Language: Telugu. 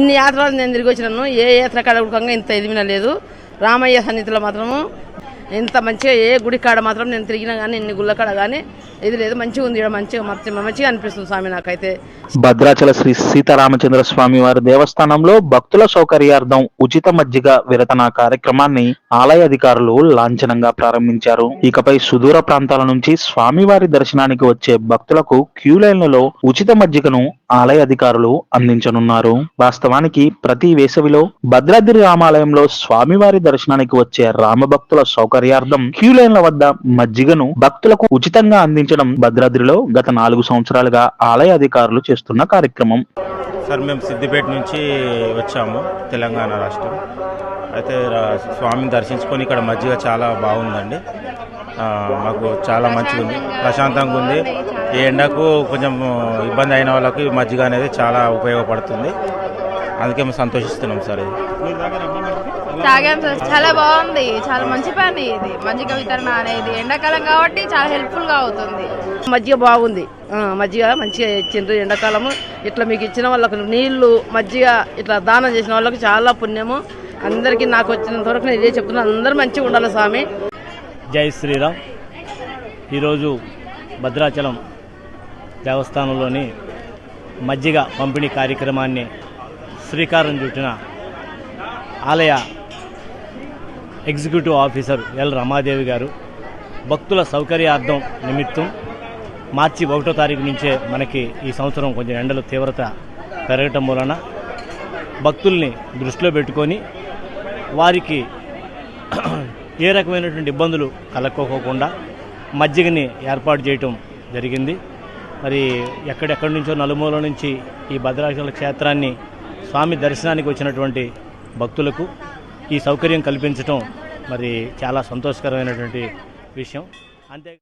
ఇన్ని యాత్రలు నేను తిరిగి వచ్చినాను. ఏ యాత్ర కాడ ఇంత ఎదిమిన లేదు రామయ్య సన్నిధిలో మాత్రము ఇంత మంచిగా ఏ గుడి కాడ మాత్రం నేను తిరిగినా కానీ ఎన్ని గుళ్ళ కాడ కానీ ఇది లేదు. మంచిగా ఉంది. మంచిగా మంచిగా అనిపిస్తుంది స్వామి నాకైతే. భద్రాచల శ్రీ సీతారామచంద్ర స్వామి వారి దేవస్థానంలో భక్తుల సౌకర్యార్థం ఉచిత మజ్జిగ విరతన కార్యక్రమాన్ని ఆలయ అధికారులు లాంఛనంగా ప్రారంభించారు. ఇకపై సుదూర ప్రాంతాల నుంచి స్వామివారి దర్శనానికి వచ్చే భక్తులకు క్యూ లైన్లలో ఉచిత మజ్జిగను ఆలయ అధికారులు అందించనున్నారు. వాస్తవానికి ప్రతి వేసవిలో భద్రాద్రి రామాలయంలో స్వామివారి దర్శనానికి వచ్చే రామభక్తుల సౌకర్యార్థం క్యూ లైన్ల వద్ద మజ్జిగను భక్తులకు ఉచితంగా అందించడం భద్రాద్రిలో గత నాలుగు సంవత్సరాలుగా ఆలయ అధికారులు చేస్తున్న కార్యక్రమం. సార్ మేము సిద్దిపేట నుంచి వచ్చాము తెలంగాణ రాష్ట్రం. అయితే రా- స్వామిని దర్శించుకొని ఇక్కడ మజ్జిగ చాలా బాగుందండి. మాకు చాలా మంచిగా ఉంది. ప్రశాంతంగా ఉంది. ఈ ఎండకు కొంచెం ఇబ్బంది అయిన వాళ్ళకి మజ్జిగ అనేది చాలా ఉపయోగపడుతుంది. అందుకే మేము సంతోషిస్తున్నాం సార్ ఇది. తాగాం సార్. చాలా బాగుంది. చాలా మంచి పని ఇది. మజ్జిగ వితరణ అనేది. ఎండాకాలం కాబట్టి చాలా హెల్ప్ఫుల్గా అవుతుంది. మజ్జిగ బాగుంది. ఆ, మజ్జిగ మంచిగా ఇచ్చిండ్రు ఎండాకాలము. ఇట్లా మీకు ఇచ్చిన వాళ్ళకు నీళ్ళు మజ్జిగ ఇట్లా దానం చేసిన వాళ్ళకి చాలా పుణ్యము. అందరికీ నాకు వచ్చినంత వరకు నేను ఇదే చెప్తున్నాను అందరూ మంచిగా ఉండాలి స్వామి. జై శ్రీరామ్. ఈరోజు భద్రాచలం దేవస్థానంలోని మజ్జిగ పంపిణీ కార్యక్రమాన్ని శ్రీకారం చుట్టిన ఆలయ ఎగ్జిక్యూటివ్ ఆఫీసర్ ఎల్ రమాదేవి గారు. భక్తుల సౌకర్యార్థం నిమిత్తం మార్చి ఒకటో తారీఖు నుంచే మనకి ఈ సంవత్సరం కొంచెం ఎండల తీవ్రత పెరగటం వలన భక్తుల్ని దృష్టిలో పెట్టుకొని వారికి ఏ రకమైనటువంటి ఇబ్బందులు కలక్కోకుండా మజ్జిగని ఏర్పాటు చేయటం జరిగింది. మరి ఎక్కడెక్కడి నుంచో నలుమూల నుంచి ఈ భద్రాచల క్షేత్రాన్ని స్వామి దర్శనానికి వచ్చినటువంటి భక్తులకు ఈ సౌకర్యం కల్పించటం మరి చాలా సంతోషకరమైనటువంటి విషయం. అంతే